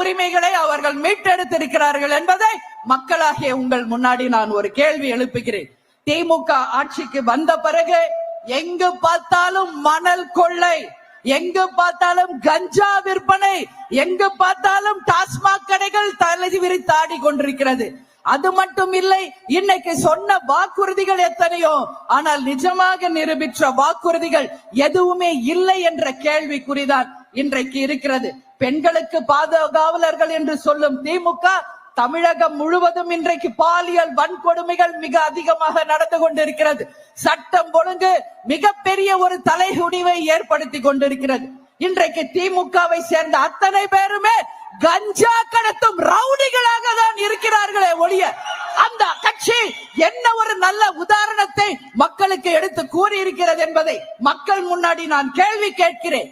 உரிமைகளை அவர்கள் மீட்டெடுத்திருக்கிறார்கள் என்பதை மக்களாகிய உங்கள் முன்னாடி நான் ஒரு கேள்வி எழுப்புகிறேன். திமுக ஆட்சிக்கு வந்த பிறகு எங்கு பார்த்தாலும் மணல் கொள்ளை எங்கு பார்த்தாலும் கஞ்சா விற்பனை எங்கு பார்த்தாலும் டாஸ்மாக் கடைகள் தலை விரித்தாடி கொண்டிருக்கிறது. அது மட்டும் இல்லை இன்னைக்கு சொன்ன வாக்குறுதிகள் எத்தனையோ ஆனால் நிஜமாக நிரூபித்த வாக்குறுதிகள் எதுவுமே இல்லை என்ற கேள்விக்குறிதான். இன்றைக்கு இருக்கிறது. பெண்களுக்கு பாதுகாவலர்கள் என்று சொல்லும் திமுக தமிழகம் முழுவதும் இன்றைக்கு பாலியல் வன்கொடுமைகள் மிக அதிகமாக நடந்து கொண்டிருக்கிறது. சட்டம் ஒழுங்கு மிகப்பெரிய ஒரு தலைகுடிவை ஏற்படுத்தி கொண்டிருக்கிறது. இன்றைக்கு திமுகவை சேர்ந்த அத்தனை பேருமே கஞ்சா கடத்தும் ரவுடிகளாக தான் இருக்கிறார்களே ஒழிய அந்த கட்சி என்ன ஒரு நல்ல உதாரணத்தை மக்களுக்கு எடுத்து கூறியிருக்கிறது என்பதை மக்கள் முன்னாடி நான் கேள்வி கேட்கிறேன்.